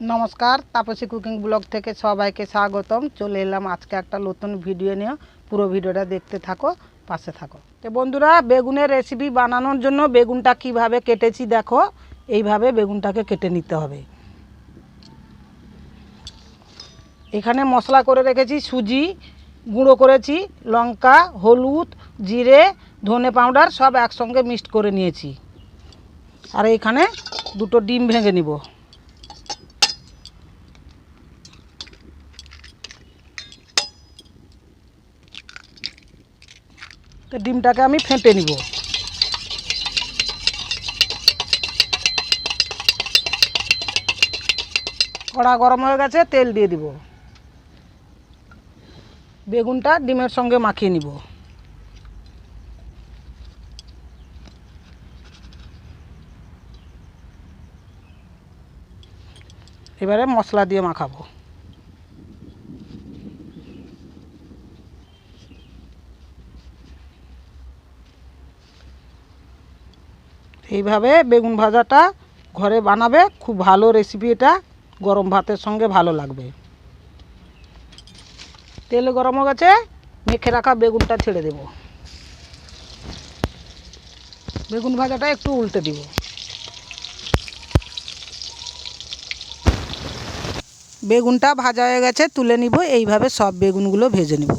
নমস্কার, Tapasi cooking blog থেকে সবাইকে স্বাগতম। চলে এলাম আজকে একটা নতুন ভিডিও নিয়ে। পুরো ভিডিওটা দেখতে থাকো, পাশে থাকো। তো বন্ধুরা, বেগুনের রেসিপি বানানোর জন্য বেগুনটা কীভাবে কেটেছি দেখো। এইভাবে বেগুনটাকে কেটে নিতে হবে। এখানে মশলা করে রেখেছি সুজি, গুঁড়ো করেছি লঙ্কা, হলুদ, জিরে, ধনে পাউডার, সব একসঙ্গে মিক্সড করে নিয়েছি। আর এখানে দুটো ডিম ভেঙে নিব। তো ডিমটাকে আমি ফেটে নিব। কড়া গরম হয়ে গেছে, তেল দিয়ে দিব। বেগুনটা ডিমের সঙ্গে মাখিয়ে নিব। এবারে মশলা দিয়ে মাখাবো। এইভাবে বেগুন ভাজাটা ঘরে বানাবে। খুব ভালো রেসিপি এটা। গরম ভাতের সঙ্গে ভালো লাগবে। তেল গরম হয়ে গেছে। মেখে রাখা বেগুনটা ছেড়ে দেব। বেগুন ভাজাটা একটু উল্টে দিব। বেগুনটা ভাজা হয়ে গেছে। তুলে নিব। এইভাবে সব বেগুনগুলো ভেজে নিব।